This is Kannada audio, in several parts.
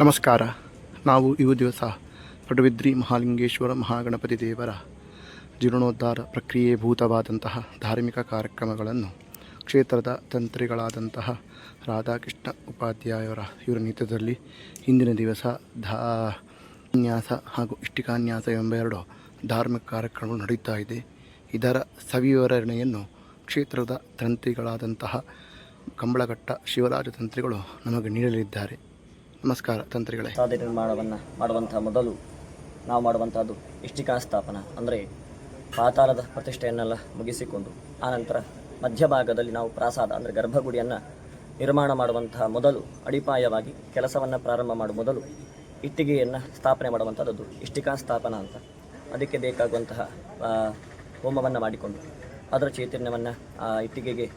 ನಮಸ್ಕಾರ. ನಾವು ಇವು ದಿವಸ ಪಡುಬಿದ್ರಿ ಮಹಾಲಿಂಗೇಶ್ವರ ಮಹಾಗಣಪತಿ ದೇವರ ಜೀರ್ಣೋದ್ಧಾರ ಪ್ರಕ್ರಿಯೆಭೂತವಾದಂತಹ ಧಾರ್ಮಿಕ ಕಾರ್ಯಕ್ರಮಗಳನ್ನು ಕ್ಷೇತ್ರದ ತಂತ್ರಿಗಳಾದಂತಹ ರಾಧಾಕೃಷ್ಣ ಉಪಾಧ್ಯಾಯರ ಇವರ ನೇತೃತ್ವದಲ್ಲಿ ಹಿಂದಿನ ದಿವಸ ಧಾ ನ್ಯಾಸ ಹಾಗೂ ಇಷ್ಟಿಕಾನ್ಯಾಸ ಎಂಬ ಎರಡು ಧಾರ್ಮಿಕ ಕಾರ್ಯಕ್ರಮಗಳು ನಡೆಯುತ್ತಾ ಇದೆ. ಇದರ ಸವಿವರಣೆಯನ್ನು ಕ್ಷೇತ್ರದ ತಂತ್ರಿಗಳಾದಂತಹ ಕಂಬಳಘಟ್ಟ ಶಿವರಾಜ ತಂತ್ರಿಗಳು ನಮಗೆ ನೀಡಲಿದ್ದಾರೆ. ನಮಸ್ಕಾರ ತಂತ್ರಿಗಳೇ. ಸಾಧನೆ ನಿರ್ಮಾಣವನ್ನು ಮಾಡುವಂತಹ ಮೊದಲು ನಾವು ಮಾಡುವಂಥದ್ದು ಇಷ್ಟಿಕಾ ಸ್ಥಾಪನ. ಅಂದರೆ ಪಾತಾಳದ ಪ್ರತಿಷ್ಠೆಯನ್ನೆಲ್ಲ ಮುಗಿಸಿಕೊಂಡು ಆನಂತರ ಮಧ್ಯಭಾಗದಲ್ಲಿ ನಾವು ಪ್ರಾಸಾದ, ಅಂದರೆ ಗರ್ಭಗುಡಿಯನ್ನು ನಿರ್ಮಾಣ ಮಾಡುವಂತಹ ಮೊದಲು ಅಡಿಪಾಯವಾಗಿ ಕೆಲಸವನ್ನು ಪ್ರಾರಂಭ ಮಾಡುವ ಮೊದಲು ಇಟ್ಟಿಗೆಯನ್ನು ಸ್ಥಾಪನೆ ಮಾಡುವಂಥದ್ದು ಇಷ್ಟಿಕಾ ಸ್ಥಾಪನ ಅಂತ. ಅದಕ್ಕೆ ಬೇಕಾಗುವಂತಹ ಹೋಮವನ್ನು ಮಾಡಿಕೊಂಡು, ಅದರ ಚೈತನ್ಯವನ್ನು ಇಟ್ಟಿಗೆಗೆ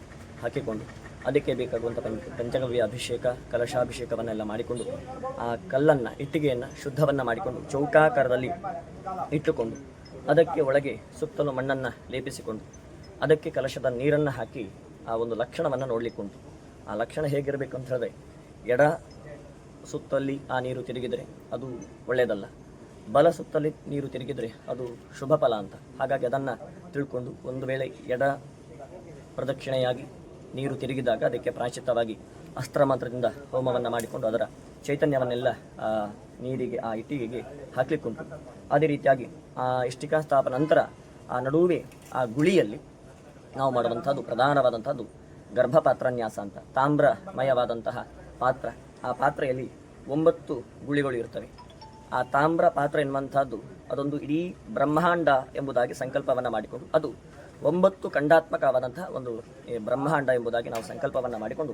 ಹಾಕಿಕೊಂಡು ಅದಕ್ಕೆ ಬೇಕಾಗುವಂಥ ಪಂಚ ಪಂಚಗವ್ಯ ಅಭಿಷೇಕ, ಕಲಶಾಭಿಷೇಕವನ್ನೆಲ್ಲ ಮಾಡಿಕೊಂಡು, ಆ ಕಲ್ಲನ್ನು, ಇಟ್ಟಿಗೆಯನ್ನು ಶುದ್ಧವನ್ನು ಮಾಡಿಕೊಂಡು, ಚೌಕಾಕಾರದಲ್ಲಿ ಇಟ್ಟುಕೊಂಡು, ಅದಕ್ಕೆ ಒಳಗೆ ಸುತ್ತಲೂ ಮಣ್ಣನ್ನು ಲೇಪಿಸಿಕೊಂಡು, ಅದಕ್ಕೆ ಕಲಶದ ನೀರನ್ನು ಹಾಕಿ ಆ ಒಂದು ಲಕ್ಷಣವನ್ನು ನೋಡಲಿಕ್ಕುಂಟು. ಆ ಲಕ್ಷಣ ಹೇಗಿರಬೇಕು ಅಂತ ಹೇಳಿದ್ರೆ, ಎಡ ಸುತ್ತಲ್ಲಿ ಆ ನೀರು ತಿರುಗಿದರೆ ಅದು ಒಳ್ಳೆಯದಲ್ಲ. ಬಲ ಸುತ್ತಲ್ಲಿ ನೀರು ತಿರುಗಿದರೆ ಅದು ಶುಭ ಫಲ ಅಂತ. ಹಾಗಾಗಿ ಅದನ್ನು ತಿಳ್ಕೊಂಡು ಒಂದು ವೇಳೆ ಎಡ ಪ್ರದಕ್ಷಿಣೆಯಾಗಿ ನೀರು ತಿರುಗಿದಾಗ ಅದಕ್ಕೆ ಪ್ರಾಯಶ್ಚಿತ್ತವಾಗಿ ಅಸ್ತ್ರ ಮಂತ್ರದಿಂದ ಹೋಮವನ್ನು ಮಾಡಿಕೊಂಡು ಅದರ ಚೈತನ್ಯವನ್ನೆಲ್ಲ ನೀರಿಗೆ, ಆ ಇಟ್ಟಿಗೆಗೆ ಹಾಕಲಿಕ್ಕುಂಟು. ಅದೇ ರೀತಿಯಾಗಿ, ಆ, ಇಷ್ಟಿಕಾ ಸ್ಥಾಪನ ನಂತರ ಆ ನಡುವೆ, ಆ ಗುಳಿಯಲ್ಲಿ ನಾವು ಮಾಡುವಂಥದ್ದು, ಪ್ರಧಾನವಾದಂಥದ್ದು ಗರ್ಭಪಾತ್ರನ್ಯಾಸ ಅಂತ, ತಾಮ್ರಮಯವಾದಂತಹ ಪಾತ್ರ. ಆ ಪಾತ್ರೆಯಲ್ಲಿ ಒಂಬತ್ತು ಗುಳಿಗಳು ಇರ್ತವೆ. ಆ ತಾಮ್ರ ಪಾತ್ರ ಎನ್ನುವಂಥದ್ದು ಅದೊಂದು ಇಡೀ ಬ್ರಹ್ಮಾಂಡ ಎಂಬುದಾಗಿ ಸಂಕಲ್ಪವನ್ನು ಮಾಡಿಕೊಂಡು ಅದು ಒಂಬತ್ತು ಖಂಡಾತ್ಮಕವಾದಂತಹ ಒಂದು, ಈ ಬ್ರಹ್ಮಾಂಡ ಎಂಬುದಾಗಿ ನಾವು ಸಂಕಲ್ಪವನ್ನು ಮಾಡಿಕೊಂಡು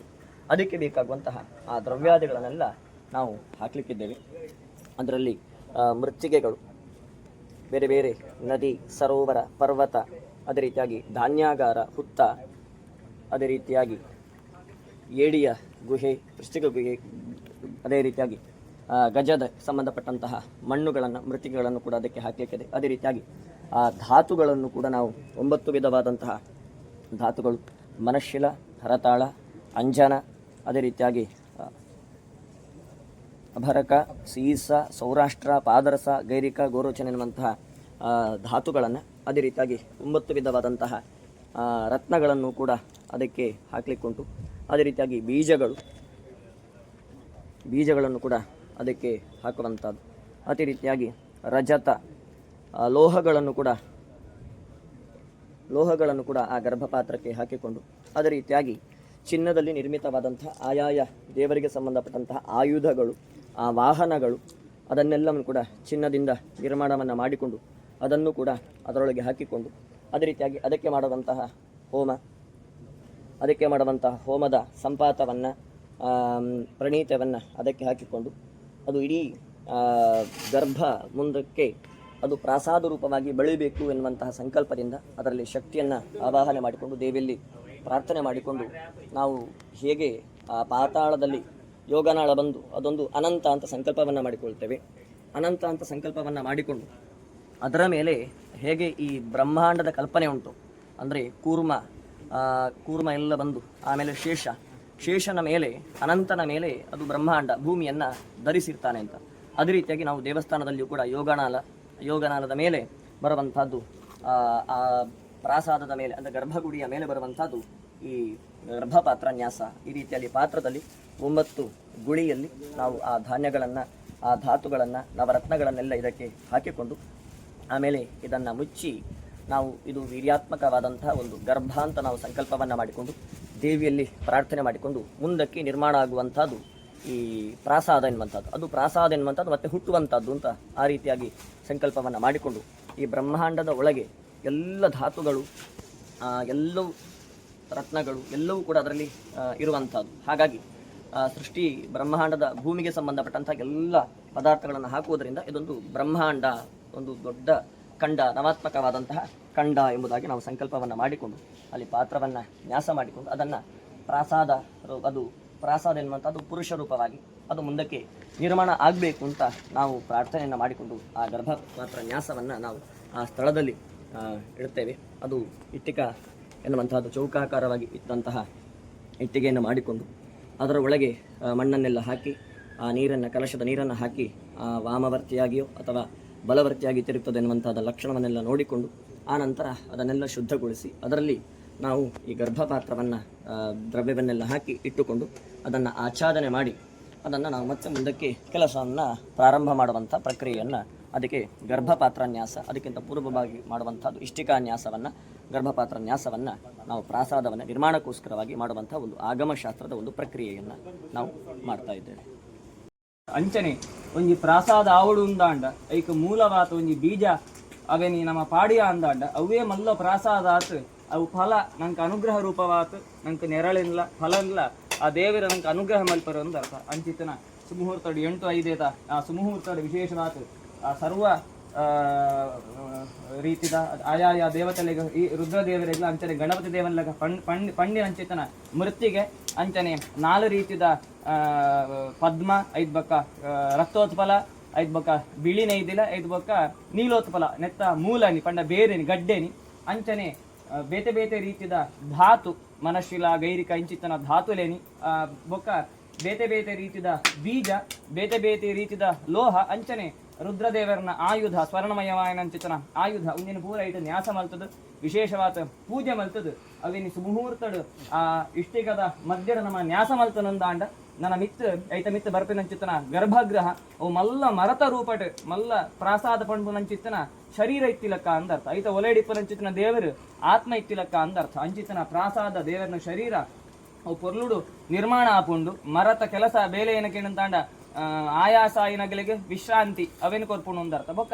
ಅದಕ್ಕೆ ಬೇಕಾಗುವಂತಹ ಆ ದ್ರವ್ಯಾದಿಗಳನ್ನೆಲ್ಲ ನಾವು ಹಾಕಲಿಕ್ಕಿದ್ದೇವೆ. ಅದರಲ್ಲಿ ಮೃತ್ತಿಗೆಗಳು ಬೇರೆ ಬೇರೆ ನದಿ, ಸರೋವರ, ಪರ್ವತ, ಅದೇ ರೀತಿಯಾಗಿ ಧಾನ್ಯಾಗಾರ, ಹುತ್ತ, ಅದೇ ರೀತಿಯಾಗಿ ಏಡಿಯ ಗುಹೆ, ವೃಶ್ಚಿಕ ಗುಹೆ, ಅದೇ ರೀತಿಯಾಗಿ ಗಜದ ಸಂಬಂಧಪಟ್ಟಂತಹ ಮಣ್ಣುಗಳನ್ನು ಮೃತ್ತಿಗೆಗಳನ್ನು ಕೂಡ ಅದಕ್ಕೆ ಹಾಕಲಿಕ್ಕಿದೆ. ಅದೇ ರೀತಿಯಾಗಿ ಆ ಧಾತುಗಳನ್ನು ಕೂಡ ನಾವು ಒಂಬತ್ತು ವಿಧವಾದಂತಹ ಧಾತುಗಳು. ಮನಶಿಲ ಹರತಾಳ, ಅಂಜನ, ಅದೇ ರೀತಿಯಾಗಿ ಅಭರಕ, ಸೀಸ, ಸೌರಾಷ್ಟ್ರ, ಪಾದರಸ, ಗೈರಿಕ, ಗೋರೋಚನ ಎನ್ನುವಂತಹ ಧಾತುಗಳನ್ನು ಅದೇ ರೀತಿಯಾಗಿ ಒಂಬತ್ತು ವಿಧವಾದಂತಹ ರತ್ನಗಳನ್ನು ಕೂಡ ಅದಕ್ಕೆ ಹಾಕಲಿಕ್ಕುಂಟು. ಅದೇ ರೀತಿಯಾಗಿ ಬೀಜಗಳು, ಬೀಜಗಳನ್ನು ಕೂಡ ಅದಕ್ಕೆ ಹಾಕುವಂಥದ್ದು. ಅದೇ ರೀತಿಯಾಗಿ ರಜತ ಲೋಹಗಳನ್ನು ಕೂಡ ಲೋಹಗಳನ್ನು ಕೂಡ ಆ ಗರ್ಭಪಾತ್ರಕ್ಕೆ ಹಾಕಿಕೊಂಡು ಅದೇ ರೀತಿಯಾಗಿ ಚಿನ್ನದಲ್ಲಿ ನಿರ್ಮಿತವಾದಂಥ ಆಯಾಯ ದೇವರಿಗೆ ಸಂಬಂಧಪಟ್ಟಂತಹ ಆಯುಧಗಳು, ಆ ವಾಹನಗಳು, ಅದನ್ನೆಲ್ಲವನ್ನು ಕೂಡ ಚಿನ್ನದಿಂದ ನಿರ್ಮಾಣವನ್ನು ಮಾಡಿಕೊಂಡು ಅದನ್ನು ಕೂಡ ಅದರೊಳಗೆ ಹಾಕಿಕೊಂಡು ಅದೇ ರೀತಿಯಾಗಿ ಅದಕ್ಕೆ ಮಾಡುವಂತಹ ಹೋಮ, ಅದಕ್ಕೆ ಮಾಡುವಂತಹ ಹೋಮದ ಸಂಪಾತವನ್ನು ಪ್ರಣೀತವನ್ನು ಅದಕ್ಕೆ ಹಾಕಿಕೊಂಡು ಅದು ಇಡೀ ಗರ್ಭ ಮುಂದಕ್ಕೆ ಅದು ಪ್ರಾಸಾದ ರೂಪವಾಗಿ ಬೆಳಿಬೇಕು ಎನ್ನುವಂತಹ ಸಂಕಲ್ಪದಿಂದ ಅದರಲ್ಲಿ ಶಕ್ತಿಯನ್ನು ಆವಾಹನೆ ಮಾಡಿಕೊಂಡು ದೇವಿಯಲ್ಲಿ ಪ್ರಾರ್ಥನೆ ಮಾಡಿಕೊಂಡು ನಾವು ಹೇಗೆ ಆ ಪಾತಾಳದಲ್ಲಿ ಯೋಗನಾಳ ಬಂದು ಅದೊಂದು ಅನಂತ ಅಂತ ಸಂಕಲ್ಪವನ್ನು ಮಾಡಿಕೊಳ್ತೇವೆ. ಅನಂತ ಅಂತ ಸಂಕಲ್ಪವನ್ನು ಮಾಡಿಕೊಂಡು ಅದರ ಮೇಲೆ ಹೇಗೆ ಈ ಬ್ರಹ್ಮಾಂಡದ ಕಲ್ಪನೆ ಉಂಟು, ಅಂದರೆ ಕೂರ್ಮ ಕೂರ್ಮ ಎಲ್ಲ ಬಂದು ಆಮೇಲೆ ಶೇಷ, ಶೇಷನ ಮೇಲೆ, ಅನಂತನ ಮೇಲೆ ಅದು ಬ್ರಹ್ಮಾಂಡ ಭೂಮಿಯನ್ನು ಧರಿಸಿರ್ತಾನೆ ಅಂತ. ಅದೇ ರೀತಿಯಾಗಿ ನಾವು ದೇವಸ್ಥಾನದಲ್ಲಿಯೂ ಕೂಡ ಯೋಗನಾಲ ಯೋಗನಾಲದ ಮೇಲೆ ಬರುವಂಥದ್ದು ಆ, ಪ್ರಾಸಾದದ ಮೇಲೆ ಅಂದರೆ ಗರ್ಭಗುಡಿಯ ಮೇಲೆ ಬರುವಂಥದ್ದು ಈ ಗರ್ಭಪಾತ್ರ ನ್ಯಾಸ ಈ ರೀತಿಯಲ್ಲಿ ಪಾತ್ರದಲ್ಲಿ ಒಂಬತ್ತು ಗುಳಿಯಲ್ಲಿ ನಾವು ಆ ಧಾನ್ಯಗಳನ್ನು ಆ ಧಾತುಗಳನ್ನು ನವರತ್ನಗಳನ್ನೆಲ್ಲ ಇದಕ್ಕೆ ಹಾಕಿಕೊಂಡು ಆಮೇಲೆ ಇದನ್ನು ಮುಚ್ಚಿ ನಾವು ಇದು ವೀರ್ಯಾತ್ಮಕವಾದಂಥ ಒಂದು ಗರ್ಭ ಅಂತ ನಾವು ಸಂಕಲ್ಪವನ್ನು ಮಾಡಿಕೊಂಡು ದೇವಿಯಲ್ಲಿ ಪ್ರಾರ್ಥನೆ ಮಾಡಿಕೊಂಡು ಮುಂದಕ್ಕೆ ನಿರ್ಮಾಣ ಆಗುವಂಥದ್ದು ಈ ಪ್ರಾಸಾದ ಎನ್ನುವಂಥದ್ದು. ಅದು ಪ್ರಾಸಾದ ಎನ್ನುವಂಥದ್ದು ಮತ್ತೆ ಹುಟ್ಟುವಂಥದ್ದು ಅಂತ ಆ ರೀತಿಯಾಗಿ ಸಂಕಲ್ಪವನ್ನು ಮಾಡಿಕೊಂಡು ಈ ಬ್ರಹ್ಮಾಂಡದ ಒಳಗೆ ಎಲ್ಲ ಧಾತುಗಳು ಎಲ್ಲವೂ ರತ್ನಗಳು, ಎಲ್ಲವೂ ಕೂಡ ಅದರಲ್ಲಿ ಇರುವಂಥದ್ದು. ಹಾಗಾಗಿ ಸೃಷ್ಟಿ ಬ್ರಹ್ಮಾಂಡದ ಭೂಮಿಗೆ ಸಂಬಂಧಪಟ್ಟಂಥ ಎಲ್ಲ ಪದಾರ್ಥಗಳನ್ನು ಹಾಕುವುದರಿಂದ ಇದೊಂದು ಬ್ರಹ್ಮಾಂಡ, ಒಂದು ದೊಡ್ಡ ಖಂಡ, ನವಾತ್ಮಕವಾದಂತಹ ಖಂಡ ಎಂಬುದಾಗಿ ನಾವು ಸಂಕಲ್ಪವನ್ನು ಮಾಡಿಕೊಂಡು ಅಲ್ಲಿ ಪಾತ್ರವನ್ನು ನ್ಯಾಸ ಮಾಡಿಕೊಂಡು ಅದನ್ನು ಪ್ರಾಸಾದ, ಅದು ಪ್ರಾಸಾದ ಎನ್ನುವಂಥದ್ದು ಪುರುಷ ರೂಪವಾಗಿ ಅದು ಮುಂದಕ್ಕೆ ನಿರ್ಮಾಣ ಆಗಬೇಕು ಅಂತ ನಾವು ಪ್ರಾರ್ಥನೆಯನ್ನು ಮಾಡಿಕೊಂಡು ಆ ಗರ್ಭ ಮಾತ್ರ ನ್ಯಾಸವನ್ನು ನಾವು ಆ ಸ್ಥಳದಲ್ಲಿ ಇಡುತ್ತೇವೆ. ಅದು ಇಟ್ಟಿಕ ಎನ್ನುವಂತಹದ್ದು ಚೌಕಾಕಾರವಾಗಿ ಇದ್ದಂತಹ ಇಟ್ಟಿಗೆಯನ್ನು ಮಾಡಿಕೊಂಡು ಅದರ ಒಳಗೆ ಮಣ್ಣನ್ನೆಲ್ಲ ಹಾಕಿ, ಆ, ನೀರನ್ನು, ಕಲಶದ ನೀರನ್ನು ಹಾಕಿ, ಆ, ವಾಮವರ್ತಿಯಾಗಿಯೋ ಅಥವಾ ಬಲವರ್ತಿಯಾಗಿ ತಿರುಗ್ತದೆ ಎನ್ನುವಂಥದ್ದು ಲಕ್ಷಣವನ್ನೆಲ್ಲ ನೋಡಿಕೊಂಡು ಆ ನಂತರ ಅದನ್ನೆಲ್ಲ ಶುದ್ಧಗೊಳಿಸಿ ಅದರಲ್ಲಿ ನಾವು ಈ ಗರ್ಭಪಾತ್ರವನ್ನು ದ್ರವ್ಯವನ್ನೆಲ್ಲ ಹಾಕಿ ಇಟ್ಟುಕೊಂಡು ಅದನ್ನು ಆಚ್ಛಾದನೆ ಮಾಡಿ, ಅದನ್ನು ನಾವು ಮತ್ತೆ ಮುಂದಕ್ಕೆ ಕೆಲಸವನ್ನು ಪ್ರಾರಂಭ ಮಾಡುವಂಥ ಪ್ರಕ್ರಿಯೆಯನ್ನು ಅದಕ್ಕೆ ಗರ್ಭಪಾತ್ರ ನ್ಯಾಸ ಅದಕ್ಕಿಂತ ಪೂರ್ವವಾಗಿ ಮಾಡುವಂಥದ್ದು ಗರ್ಭಪಾತ್ರ ನ್ಯಾಸವನ್ನು ನಾವು ಪ್ರಾಸಾದವನ್ನು ನಿರ್ಮಾಣಕ್ಕೋಸ್ಕರವಾಗಿ ಮಾಡುವಂಥ ಒಂದು ಆಗಮಶಾಸ್ತ್ರದ ಒಂದು ಪ್ರಕ್ರಿಯೆಯನ್ನು ನಾವು ಮಾಡ್ತಾ ಇದ್ದೇವೆ. ಅಂಚನೆ, ಒಂಜಿ ಪ್ರಾಸಾದ ಆವಡು ಉಂದಾಂಡ ಐಕ ಮೂಲವಾತ ಒಂಜಿ ಬೀಜ, ಅವೆನಿ ನಮ್ಮ ಪಾಡಿಯ ಅಂದಾಂಡ ಅವೇ ಮಲ್ಲ ಪ್ರಾಸಾದ ಆತ್ ಅವು ಫಲ, ನಂಗೆ ಅನುಗ್ರಹ ರೂಪವಾತು, ನಂಗೆ ನೆರಳಿಲ್ಲ ಫಲ ಇಲ್ಲ ಆ ದೇವರ ನಂಗೆ ಅನುಗ್ರಹ ಮಲ್ಪರು ಅಂತ ಅರ್ಥ. ಅಂಚಿತನ ಸುಮುಹೂರ್ತಡು ಎಂಟು ಐದೇತ. ಆ ಸುಮುಹೂರ್ತಡು ವಿಶೇಷವಾದ ಆ ಸರ್ವ ರೀತಿದ ಆಯಾಯ ದೇವತೆಗಳಿಗೆ ಈ ರುದ್ರ ದೇವರಿಗೆಲ್ಲ ಅಂಚನೆ, ಗಣಪತಿ ದೇವನ್ಲಗ ಪಂಡ್ ಪಂಡ್ ಪಂಡಿ ಅಂಚಿತನ ಮೃತ್ಯಿಗೆ ಅಂಚನೆ ನಾಲ್ ರೀತಿದ ಪದ್ಮ, ಐದ್ ಬಕ್ಕ ರಕ್ತೋತ್ಪಲ ಐದ್ ಬಕ್ಕ ಬಿಳಿ ನೈದಿಲ, ಐದ್ ಬಕ್ಕ ನೀಲೋತ್ಪಲ ನೆತ್ತ ಮೂಲನಿ, ಪಂಡ ಬೇರೆನಿ, ಗಡ್ಡೆನಿ. ಅಂಚನೆ ಬೇತೆ ಬೇತೆ ರೀತಿದ ಧಾತು ಮನಶಿಲ ಗೈರಿಕ, ಇಂಚಿತ್ತನ ಧಾತುಲೇನಿ ಲೇನಿ. ಬೊಕ್ಕ ಬೇತೆ ಬೇತೆ ರೀತಿದ ಬೀಜ, ಬೇತೆ ಬೇತೆ ರೀತಿದ ಲೋಹ, ಅಂಚನೆ, ರುದ್ರದೇವರನ ಆಯುಧ ಸ್ವರ್ಣಮಯವಾಯನಂಚಿತನ ಆಯುಧ, ಉಂದಿನ ಪೂರ ಇಟ್ಟು ನ್ಯಾಸ ಮಲ್ತದ. ವಿಶೇಷವಾದ ಪೂಜೆ ಮಲ್ತದ. ಅವಿನ ಸುಮುಹೂರ್ತಡು, ಆ ಇಷ್ಟಿಗದ ಮಧ್ಯದ ನಮ್ಮ ನ್ಯಾಸ ಮಲ್ತನಂದಾಂಡ, ನನ್ನ ಮಿತ್, ಐತ ಮಿತ್ ಬರ್ಪಿನಂಚಿತನ ಗರ್ಭಗ್ರಹ, ಅವು ಮಲ್ಲ ಮರತ ರೂಪಟ್, ಮಲ್ಲ ಪ್ರಾಸಾದ ಪಂಡು ನಂಚಿತ್ತನ ಶರೀರ ಇತ್ತಿಲಕ್ಕ ಅಂದರ್ಥ ಐತ ಒಲೆಡಿಪ್ಪನ ಅಂಚಿತನ ದೇವರು, ಆತ್ಮ ಇತ್ತಿಲಕ್ಕ ಅಂದರ್ಥ ಅಂಚಿತನ ಪ್ರಾಸಾದ ದೇವರನ ಶರೀರ, ಅವು ಪೊರ್ಲುಡು ನಿರ್ಮಾಣ ಆಪುಂಡು. ಮರತ ಕೆಲಸ, ಬೇಲೆ ಏನಕ್ಕೆ ತಾಂಡ ಆಯಾಸ ಏನಗಲಿಗೆ ವಿಶ್ರಾಂತಿ, ಅವೇನು ಕೊರ್ಪುಂಡು ಅಂದರ್ಥ ಬೊಕ್ಕ